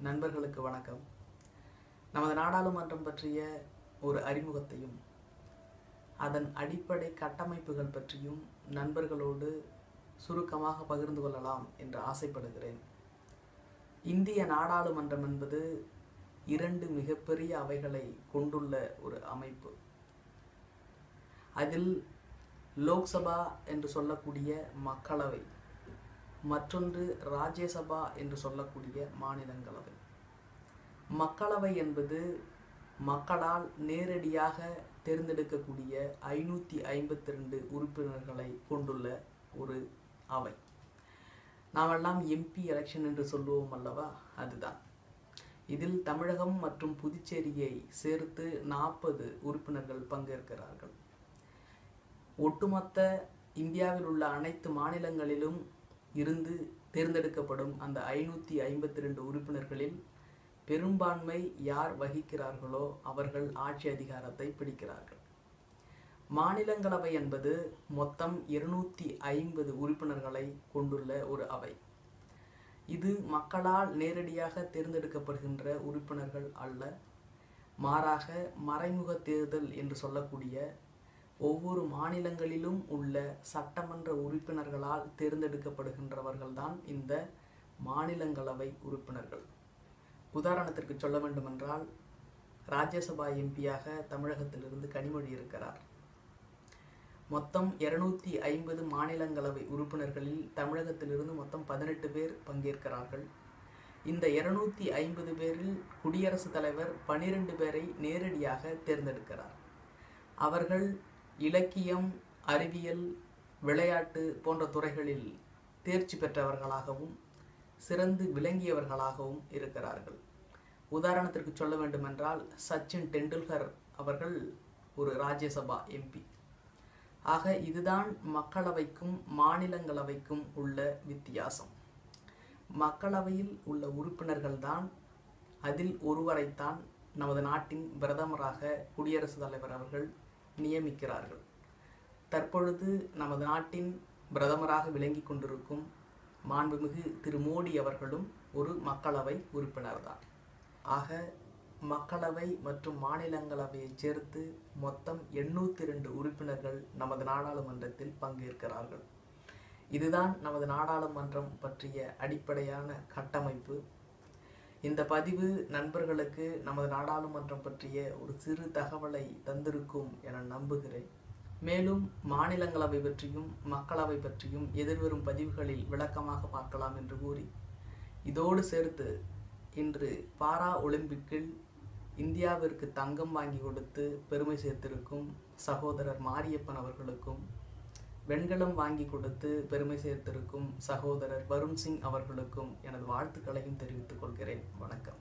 நண்பர்களுக்கு வணக்கம். நமது நாடாளுமன்றம் பற்றிய ஒரு அறிமுகத்தையும் அதன் அடிப்படை கட்டமைப்புகள் பற்றியும் நண்பர்களோடு சுருக்கமாக பகிர்ந்து கொள்ளலாம் என்று ஆசைப்படுகிறேன். இந்திய நாடாளுமன்றம் என்பது இரண்டு மிகப்பெரிய அவைகளை கொண்டுள்ள ஒரு அமைப்பு. அதில் லோக்சபா என்று சொல்லக்கூடிய மக்களவை மற்றொன்று ராஜ்யசபா என்று சொல்லக்கூடிய மாநிலங்களவை. மக்களவை என்பது மக்களால் நேரடியாக தேர்ந்தெடுக்கக்கூடிய ஐநூற்றி ஐம்பத்தி ரெண்டு உறுப்பினர்களை கொண்டுள்ள ஒரு அவை. நாமெல்லாம் எம்பி எலெக்ஷன் என்று சொல்லுவோம் அல்லவா? அதுதான். இதில் தமிழகம் மற்றும் புதுச்சேரியை சேர்த்து நாற்பது உறுப்பினர்கள் பங்கேற்கிறார்கள். ஒட்டுமொத்த இந்தியாவில் உள்ள அனைத்து மாநிலங்களிலும் இருந்து தேர்ந்தெடுக்கப்படும் அந்த ஐநூற்றி ஐம்பத்தி ரெண்டு உறுப்பினர்களில் பெரும்பான்மை யார் வகிக்கிறார்களோ அவர்கள் ஆட்சி அதிகாரத்தை பிடிக்கிறார்கள். மாநிலங்களவை என்பது மொத்தம் இருநூத்தி ஐம்பது உறுப்பினர்களை கொண்டுள்ள ஒரு அவை. இது மக்களால் நேரடியாக தேர்ந்தெடுக்கப்படுகின்ற உறுப்பினர்கள் அல்ல மாறாக மறைமுக தேர்தல் என்று சொல்லக்கூடிய ஒவ்வொரு மாநிலங்களிலும் உள்ள சட்டமன்ற உறுப்பினர்களால் தேர்ந்தெடுக்கப்படுகின்றவர்கள்தான் இந்த மாநிலங்களவை உறுப்பினர்கள். உதாரணத்திற்கு சொல்ல வேண்டுமென்றால் ராஜ்யசபா எம்பியாக தமிழகத்திலிருந்து கனிமொழி இருக்கிறார். மொத்தம் இருநூத்தி ஐம்பது மாநிலங்களவை உறுப்பினர்களில் தமிழகத்திலிருந்து மொத்தம் பதினெட்டு பேர் பங்கேற்கிறார்கள். இந்த இருநூத்தி ஐம்பது பேரில் குடியரசுத் தலைவர் பனிரெண்டு பேரை நேரடியாக தேர்ந்தெடுக்கிறார். அவர்கள் இலக்கியம் அறிவியல் விளையாட்டு போன்ற துறைகளில் தேர்ச்சி பெற்றவர்களாகவும் சிறந்து விளங்கியவர்களாகவும் இருக்கிறார்கள். உதாரணத்திற்கு சொல்ல வேண்டுமென்றால் சச்சின் டெண்டுல்கர் அவர்கள் ஒரு ராஜ்யசபா எம்பி ஆக இதுதான் மக்களவைக்கும் மாநிலங்களவைக்கும் உள்ள வித்தியாசம். மக்களவையில் உள்ள உறுப்பினர்கள்தான் அதில் ஒருவரைத்தான் நமது நாட்டின் பிரதமராக குடியரசுத் தலைவர் அவர்கள் நியமிக்கிறார்கள். தற்பொழுது நமது நாட்டின் பிரதமராக விளங்கி கொண்டிருக்கும் மாண்புமிகு திரு மோடி அவர்களும் ஒரு மக்களவை உறுப்பினர்தான். ஆக மக்களவை மற்றும் மாநிலங்களவையை சேர்த்து மொத்தம் எண்ணூற்றி ரெண்டு உறுப்பினர்கள் நமது நாடாளுமன்றத்தில் பங்கேற்கிறார்கள். இதுதான் நமது நாடாளுமன்றம் பற்றிய அடிப்படையான கட்டமைப்பு. இந்த பதிவு நண்பர்களுக்கு நமது நாடாளுமன்றம் பற்றிய ஒரு சிறு தகவலை தந்திருக்கும் என நம்புகிறேன். மேலும் மாநிலங்களவை பற்றியும் மக்களவை பற்றியும் எதிர்வரும் பதிவுகளில் விளக்கமாக பார்க்கலாம் என்று கூறி இதோடு சேர்த்து இன்று பாரா ஒலிம்பிக்கில் இந்தியாவிற்கு தங்கம் வாங்கி கொடுத்து பெருமை சேர்த்திருக்கும் சகோதரர் மாரியப்பன் அவர்களுக்கும் வெண்கலம் வாங்கி கொடுத்து பெருமை சேர்த்திருக்கும் சகோதரர் வருண் சிங் அவர்களுக்கும் எனது வாழ்த்துக்களையும் தெரிவித்துக் கொள்கிறேன். வணக்கம்.